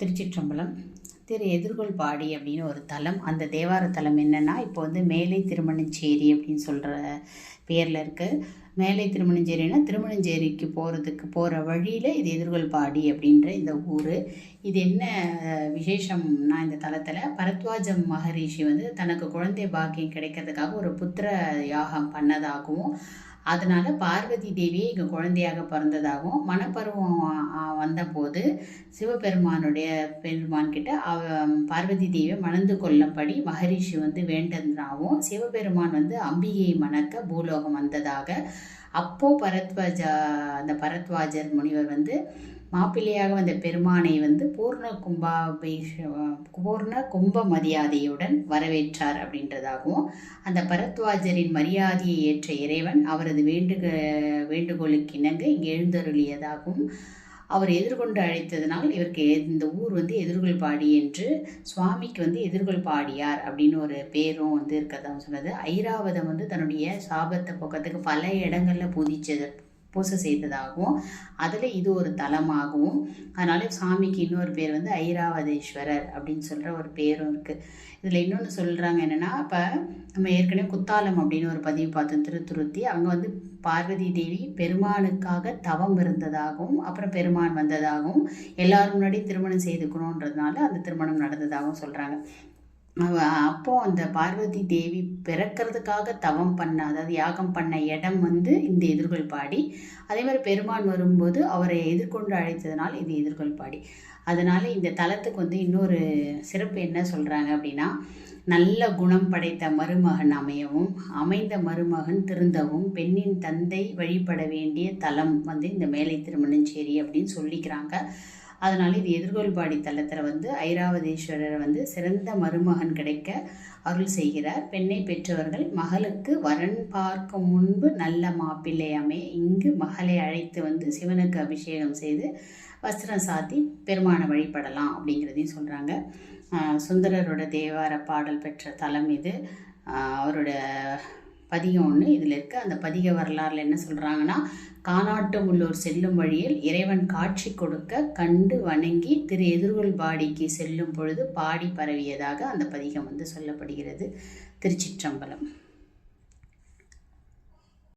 திருச்சிற்றம்பலம் திரு எதிர்கொள் பாடி அப்படின்னு ஒரு தலம். அந்த தேவார தலம் என்னென்னா இப்போ வந்து மேலை திருமணஞ்சேரி அப்படின்னு சொல்கிற பேரில் இருக்குது மேலை திருமணஞ்சேரினா திருமணஞ்சேரிக்கு போகிறதுக்கு போகிற வழியில் இது எதிர்கொள் பாடி அப்படின்ற இந்த ஊர். இது என்ன விசேஷம்னா இந்த தலத்தில் பரத்வாஜம் மகரிஷி வந்து தனக்கு குழந்தை பாக்கியம் கிடைக்கிறதுக்காக ஒரு புத்திர யாகம் பண்ணதாகவும் அதனால பார்வதி தேவியே இங்கே குழந்தையாக பிறந்ததாகவும் மணப்பருவம் வந்தபோது சிவபெருமானுடைய பெருமான் கிட்ட அவ பார்வதி தேவியை மணந்து கொள்ளும்படி மகரிஷி வந்து வேண்டதாகவும் சிவபெருமான் வந்து அம்பிகையை மணக்க பூலோகம் வந்ததாக அப்போ பரத்வாஜா அந்த பரத்வாஜர் முனிவர் வந்து மாப்பிள்ளையாக வந்த பெருமானை வந்து பூர்ண கும்பாபிஷ பூர்ண கும்ப மரியாதையுடன் வரவேற்றார் அப்படின்றதாகவும் அந்த பரத்வாஜரின் மரியாதையை ஏற்ற இறைவன் அவரது வேண்டுக வேண்டுகோளுக்கு இணங்க இங்கே எழுந்தருளியதாகவும் அவர் எதிர்கொண்டு அழைத்ததனால் இவருக்கு இந்த ஊர் வந்து எதிர்கொள் பாடி என்று சுவாமிக்கு வந்து எதிர்கொள் பாடியார் அப்படின்னு ஒரு பேரும் வந்து இருக்கதான் சொன்னது. ஐராவதம் வந்து தன்னுடைய சாபத்தை பக்கத்துக்கு பல இடங்களில் புதிச்சது பூசை செய்ததாகவும் அதில் இது ஒரு தலமாகவும் அதனால சாமிக்கு இன்னொரு பேர் வந்து ஐராவதேஸ்வரர் அப்படின்னு சொல்கிற ஒரு பேரும் இருக்குது இதில் இன்னொன்று சொல்கிறாங்க என்னென்னா இப்போ நம்ம ஏற்கனவே குத்தாலம் அப்படின்னு ஒரு பதிவு பார்த்தோம் திருத்துருத்தி. அங்கே வந்து பார்வதி தேவி பெருமானுக்காக தவம் இருந்ததாகவும் அப்புறம் பெருமான் வந்ததாகவும் எல்லாரும் முன்னாடி திருமணம் செய்துக்கணுன்றதுனால அந்த திருமணம் நடந்ததாகவும் சொல்கிறாங்க அப்போ அந்த பார்வதி தேவி பிறக்கிறதுக்காக தவம் பண்ண அதாவது யாகம் பண்ண இடம் வந்து இந்த எதிர்கொள் பாடி. அதே மாதிரி பெருமான் வரும்போது அவரை எதிர்கொண்டு அழைத்ததுனால் இது எதிர்கொள் பாடி. அதனால இந்த தலத்துக்கு வந்து இன்னொரு சிறப்பு என்ன சொல்கிறாங்க அப்படின்னா நல்ல குணம் படைத்த மருமகன் அமையவும் அமைந்த மருமகன் திருந்தவும் பெண்ணின் தந்தை வழிபட வேண்டிய தலம் வந்து இந்த மேலை திருமணஞ்சேரி அப்படின்னு சொல்லிக்கிறாங்க. அதனால் இது எதிர்கொள்பாடி தலத்தில் வந்து ஐராவதீஸ்வரர் வந்து சிறந்த மருமகன் கிடைக்க அருள் செய்கிறார். பெண்ணை பெற்றவர்கள் மகளுக்கு வரன் பார்க்கும் முன்பு நல்ல மாப்பிள்ளையாமே இங்கு மகளை அழைத்து வந்து சிவனுக்கு அபிஷேகம் செய்து வஸ்திரம் சாத்தி பெருமானை வழிபடலாம் அப்படிங்கிறதையும் சொல்கிறாங்க சுந்தரரோட தேவார பாடல் பெற்ற தலம் இது. அவரோட பதிகம் ஒன்று இதில் இருக்க அந்த பதிக வரலாறுல என்ன சொல்கிறாங்கன்னா காணாட்டு உள்ளூர் செல்லும் வழியில் இறைவன் காட்சி கொடுக்க கண்டு வணங்கி திரு எதிர்கொள் பாடிக்கு செல்லும் பொழுது பாடி பரவியதாக அந்த பதிகம் வந்து சொல்லப்படுகிறது. திருச்சிற்றம்பலம்.